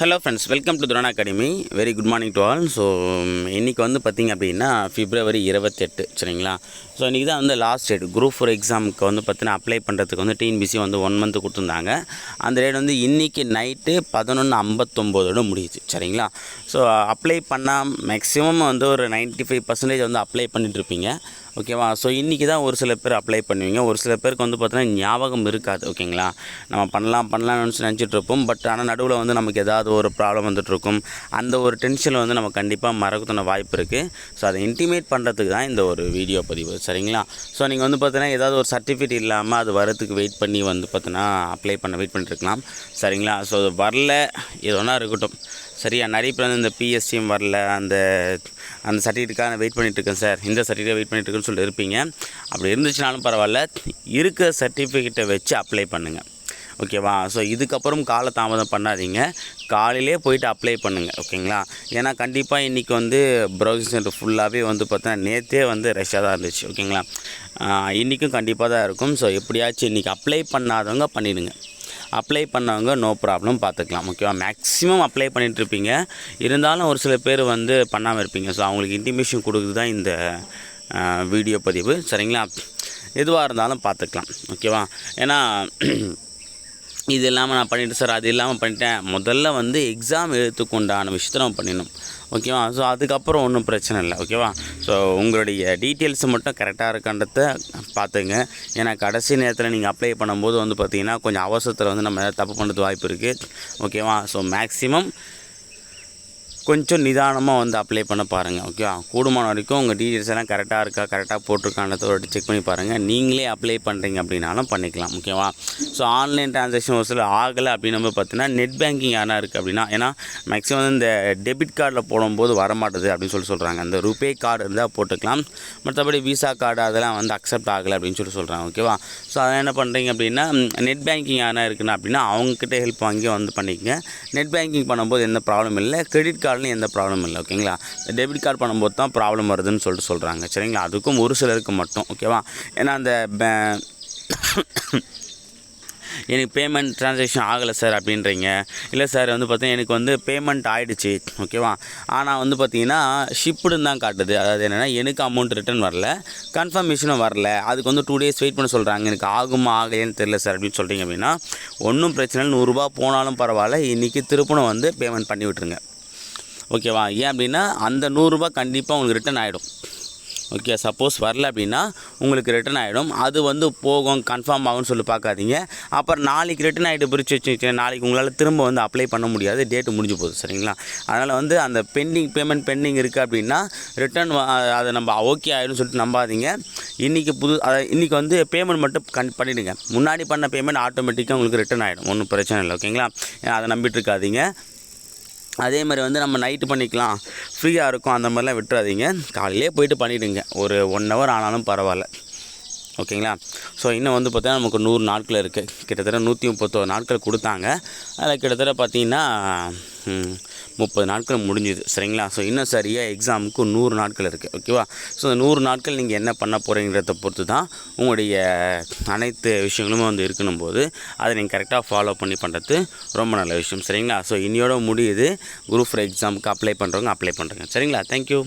Hello friends welcome to Thuran academy very good morning to all so இன்றைக்கி வந்து பார்த்திங்க அப்படின்னா ஃபிப்ரவரி இருபத்தெட்டு சரிங்களா? ஸோ இன்றைக்கி தான் வந்து லாஸ்ட் டேட் குரூப் ஃபோர் எக்ஸாமுக்கு வந்து பார்த்தீங்கன்னா அப்ளை பண்ணுறதுக்கு வந்து டிஎன்பிசி வந்து ஒன் மந்த் கொடுத்துருந்தாங்க. அந்த டேட் வந்து இன்றைக்கி நைட்டு பதினொன்று ஐம்பத்தொம்போதோட முடியுது சரிங்களா? ஸோ அப்ளை பண்ணால் மேக்ஸிமம் வந்து ஒரு 95% ஃபைவ் பர்சன்டேஜ் வந்து அப்ளை பண்ணிட்டுருப்பீங்க ஓகேவா? ஸோ இன்றைக்கி தான் ஒரு சில பேர் அப்ளை பண்ணுவீங்க. ஒரு சில பேருக்கு வந்து பார்த்தீங்கன்னா ஞாபகம் இருக்காது ஓகேங்களா? நம்ம பண்ணலாம் பண்ணலாம்னு நினச்சிட்ருப்போம் நினச்சிட்டு இருப்போம். பட் ஆனால் நடுவில் வந்து நமக்கு ஏதாவது ஒரு ப்ராப்ளம் வந்துட்டுருக்கும் அந்த ஒரு டென்ஷனில் வந்து நம்ம கண்டிப்பாக மறக்கத்துன வாய்ப்பு இருக்குது ஸோ அதை இன்டிமேட் பண்ணுறதுக்கு தான் இந்த ஒரு வீடியோ பதிவு சரிங்களா? ஸோ நீங்கள் வந்து பார்த்தீங்கன்னா ஏதாவது ஒரு சர்டிஃபிகேட் இல்லாமல் அது வரத்துக்கு வெயிட் பண்ணி வந்து பார்த்தீங்கன்னா அப்ளை பண்ண வெயிட் பண்ணிட்டுருக்கலாம் சரிங்களா? ஸோ அது வரல இது இருக்கட்டும். சரியா நிறைய பேர் வந்து இந்த பிஎஸ்சியும் வரல அந்த அந்த சர்டிஃபிகேட்டுக்காக வெயிட் பண்ணிகிட்ருக்கேன் சார். இந்த சர்டிஃபிகேட் வெயிட் பண்ணிட்டுருக்கேன்னு சொல்லிட்டு இருப்பீங்க. அப்படி இருந்துச்சுனாலும் பரவாயில்ல. இருக்கிற சர்டிஃபிகேட்டை வச்சு அப்ளை பண்ணுங்கள் ஓகேவா? ஸோ இதுக்கப்புறம் கால தாமதம் பண்ணாதீங்க. காலையிலே போயிட்டு அப்ளை பண்ணுங்கள் ஓகேங்களா? ஏன்னா கண்டிப்பாக இன்றைக்கி வந்து ப்ரௌசிங் சென்டர் ஃபுல்லாகவே வந்து பார்த்தீங்கன்னா நேற்றே வந்து ரஷ்ஷாக தான் இருந்துச்சு. ஓகேங்களா? இன்றைக்கும் கண்டிப்பாக தான் இருக்கும். ஸோ எப்படியாச்சும் இன்றைக்கி அப்ளை பண்ணாதவங்க பண்ணிவிடுங்க அப்ளை பண்ணவங்க நோ ப்ராப்ளம் பார்த்துக்கலாம். ஓகேவா மேக்ஸிமம் அப்ளை பண்ணிகிட்டு இருப்பீங்க இருந்தாலும் ஒரு சில பேர் வந்து பண்ணாமல் இருப்பீங்க. ஸோ அவங்களுக்கு இன்டிமேஷன் கொடுக்குறது தான் இந்த வீடியோ பதிவு. சரிங்களா? எதுவாக இருந்தாலும் பார்த்துக்கலாம். ஓகேவா ஏன்னா இது இல்லாமல் நான் பண்ணிவிட்டேன் சார் அது இல்லாமல் பண்ணிட்டேன். முதல்ல வந்து எக்ஸாம் எழுத்துக்கொண்டான விஷயத்தை நம்ம பண்ணிடணும். ஓகேவா ஸோ அதுக்கப்புறம் ஒன்றும் பிரச்சனை இல்லை. ஓகேவா ஸோ உங்களுடைய டீட்டெயில்ஸ் மட்டும் கரெக்டாக இருக்கான்றத பார்த்துங்க ஏன்னா கடைசி நேரத்தில் நீங்கள் அப்ளை பண்ணும்போது வந்து பார்த்திங்கன்னா கொஞ்சம் அவசரத்தில் வந்து நம்ம ஏதாவது தப்பு பண்ணுறது வாய்ப்பு இருக்குது ஓகேவா ஸோ மேக்ஸிமம் கொஞ்சம் நிதானமாக வந்து அப்ளை பண்ண பாருங்கள் ஓகேவா கூடுமான வரைக்கும் உங்கள் டீட்டெயில்ஸ் எல்லாம் கரெக்டாக இருக்கா கரெக்டாக போட்டிருக்கான்றத ஒரு செக் பண்ணி பாருங்கள் நீங்களே அப்ளை பண்ணுறீங்க அப்படின்னாலும் பண்ணிக்கலாம் ஓகேவா ஸோ ஆன்லைன் ட்ரான்சாக்ஷன் ஒரு சில ஆகலை அப்படின்னு நம்ம பார்த்தீங்கன்னா நெட் பேங்கிங் யாரா இருக்குது அப்படின்னா ஏன்னா மேக்ஸிமம் இந்த டெபிட் கார்டில் போடும்போது வரமாட்டது அப்படின்னு சொல்லி சொல்கிறாங்க அந்த ருபே கார்டு இருந்தால் போட்டுக்கலாம். மற்றபடி விசா கார்டு அதெல்லாம் வந்து அக்செப்ட் ஆகலை அப்படின்னு சொல்லி சொல்கிறாங்க ஓகேவா ஸோ அதை என்ன பண்ணுறீங்க அப்படின்னா நெட் பேங்கிங் யாரா இருக்குன்னா அப்படின்னா அவங்கக்கிட்ட ஹெல்ப் வாங்கி வந்து பண்ணிக்கங்க. நெட் பேங்கிங் பண்ணும்போது எந்த ப்ராப்ளம் இல்லை. கிரெடிட் பண்ணாலும் எந்த ப்ராப்ளம் இல்லை ஓகேங்களா டெபிட் கார்டு பண்ணும்போது தான் ப்ராப்ளம் வருதுன்னு சொல்லிட்டு சொல்கிறாங்க சரிங்களா? அதுக்கும் ஒரு சிலருக்கு மட்டும் ஓகேவா ஏன்னா அந்த எனக்கு பேமெண்ட் ட்ரான்சாக்ஷன் ஆகலை சார் அப்படின்றீங்க. இல்லை சார் வந்து பார்த்தீங்கன்னா எனக்கு வந்து பேமெண்ட் ஆகிடுச்சு ஓகேவா ஆனால் வந்து பார்த்தீங்கன்னா ஷிப்புடுன்னு தான் காட்டுது. அதாவது என்னென்னா எனக்கு அமௌண்ட் ரிட்டர்ன் வரல. கன்ஃபர்மேஷனும் வரல. அதுக்கு வந்து டூ டேஸ் வெயிட் பண்ண சொல்கிறாங்க எனக்கு ஆகுமா ஆகலைன்னு தெரியல சார் அப்படின்னு சொல்கிறீங்க அப்படின்னா ஒன்றும் பிரச்சனை இல்லை. நூறுரூபா போனாலும் பரவாயில்ல. இன்றைக்கி திருப்பணம் வந்து பேமெண்ட் பண்ணி விட்டுருங்க. ஓகேவா? ஏன் அப்படின்னா அந்த நூறுரூபா கண்டிப்பாக உங்களுக்கு ரிட்டர்ன் ஆகிடும் ஓகே சப்போஸ் வரல அப்படின்னா உங்களுக்கு ரிட்டர்ன் ஆகிடும் அது வந்து போகும் கன்ஃபார்ம் ஆகும்னு சொல்லி பார்க்காதீங்க. அப்புறம் நாளைக்கு ரிட்டர்ன் ஆகிட்டு பிரித்து வச்சு நாளைக்கு உங்களால் திரும்ப வந்து அப்ளை பண்ண முடியாது. டேட்டு முடிஞ்சு போகுது சரிங்களா? அதனால் வந்து அந்த பெண்டிங் பேமெண்ட் பெண்டிங் இருக்குது அப்படின்னா ரிட்டர்ன் அதை நம்ம ஓகே ஆகிடும் சொல்லிட்டு நம்பாதீங்க. இன்றைக்கி புது அதை இன்றைக்கி வந்து பேமெண்ட் மட்டும் கன் பண்ணிவிடுங்க முன்னாடி பண்ண பேமெண்ட் ஆட்டோமேட்டிக்காக உங்களுக்கு ரிட்டர்ன் ஆகிடும் ஒன்றும் பிரச்சனை இல்லை ஓகேங்களா? அதை நம்பிட்டு இருக்காதீங்க. அதே மாதிரி வந்து நம்ம நைட்டு பண்ணிக்கலாம். ஃப்ரீயாக இருக்கும் அந்த மாதிரிலாம் விட்டுறாதீங்க. காலையிலே போயிட்டு பண்ணிவிடுங்க ஒரு ஒன் ஹவர் ஆனாலும் பரவாயில்ல. ஓகேங்களா? ஸோ இன்னும் வந்து பார்த்தீங்கன்னா நமக்கு நூறு நாட்கள் இருக்குது கிட்டத்தட்ட நூற்றி முப்பத்தோரு நாட்கள் கொடுத்தாங்க. அதில் கிட்டத்தட்ட பார்த்தீங்கன்னா முப்பது நாட்கள் முடிஞ்சுது. சரிங்களா? ஸோ இன்னும் சரியாக எக்ஸாமுக்கு நூறு நாட்கள் இருக்குது ஓகேவா ஸோ இந்த நூறு நாட்கள் நீங்கள் என்ன பண்ண போகிறீங்கிறத பொறுத்து தான் உங்களுடைய அனைத்து விஷயங்களும் வந்து இருக்கணும் போது அதை நீங்கள் கரெக்டாக ஃபாலோ பண்ணி பண்ணுறது ரொம்ப நல்ல விஷயம். சரிங்களா? ஸோ இன்னையோட முடியுது. குரூப் ஃபோர் எக்ஸாமுக்கு அப்ளை பண்ணுறவங்க அப்ளை பண்ணுறேங்க சரிங்களா? Thank you